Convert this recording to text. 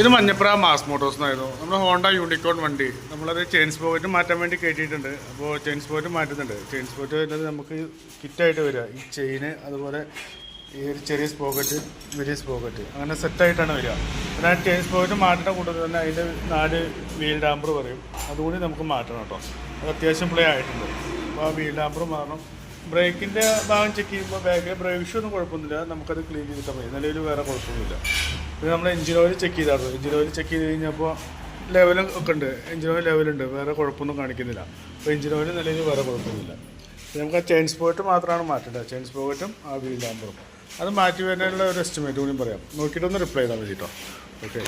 ഇത് Manjappura mass Motors എന്നായിരുന്നു. നമ്മൾ ഹോണ്ട യൂണിക്കോൺ വണ്ടി. നമ്മളത് ചെയിൻ സ്പോക്കറ്റ് മാറ്റാൻ വേണ്ടി കയറ്റിയിട്ടുണ്ട്. അപ്പോൾ ചെയിൻ സ്പോക്കറ്റ് മാറ്റുന്നുണ്ട്. ചെയിൻ സ്പോക്കറ്റ് വരുന്നത് നമുക്ക് കിറ്റായിട്ട് വരിക. ഈ ചെയിന് അതുപോലെ ഈ ഒരു ചെറിയ സ്പോക്കറ്റ് വലിയ സ്പോക്കറ്റ്. അങ്ങനെ സെറ്റായിട്ടാണ് വരിക. പിന്നെ ആ ചെയിൻ സ്പോക്കറ്റ് മാറ്റുന്ന കൂട്ടത്തിൽ തന്നെ അതിന്റെ നാല് വീൽ ഡാമ്പർ പറയും. അതുകൂടി നമുക്ക് മാറ്റണം കേട്ടോ. അത് അത്യാവശ്യം പ്ലേ ആയിട്ടുണ്ട്. അപ്പോൾ ആ വീൽ ഡാമ്പർ മാറണം. ബ്രേക്കിന്റെ ഭാഗം ചെക്ക് ചെയ്യുമ്പോൾ ബാക്ക് ബ്രേക്ക് ഇഷ്യൂ ഒന്നും കുഴപ്പമൊന്നുമില്ല. നമുക്കത് ക്ലീൻ ചെയ്തിട്ടാൽ മതി. നിലവിൽ വേറെ കുഴപ്പമൊന്നുമില്ല. പിന്നെ നമ്മൾ എഞ്ചിൻ ഓയിൽ ചെക്ക് ചെയ്തായിരുന്നു. എഞ്ചിൻ ഓയിൽ ചെക്ക് ചെയ്ത് കഴിഞ്ഞപ്പോൾ ലെവലും ഒക്കെ ഉണ്ട്. എഞ്ചിൻ ഓയിൽ ലെവലുണ്ട് വേറെ കുഴപ്പമൊന്നും കാണിക്കുന്നില്ല. അപ്പോൾ എഞ്ചിൻ ഓയിൽ നിലയിൽ വേറെ കുഴപ്പമൊന്നുമില്ല. നമുക്ക് ആ ചെയിൻ സ്പോക്കറ്റ് മാത്രമാണ് മാറ്റേണ്ടത്. ചെയിൻ സ്പോക്കറ്റും ആ വീൽ ലാമ്പറും അത് മാറ്റി വരുന്നതിനുള്ള ഒരു എസ്റ്റിമേറ്റ് കൂടി പറയാം. നോക്കിയിട്ടൊന്ന് റിപ്ലൈ ചെയ്താൽ മതി കേട്ടോ ഓക്കെ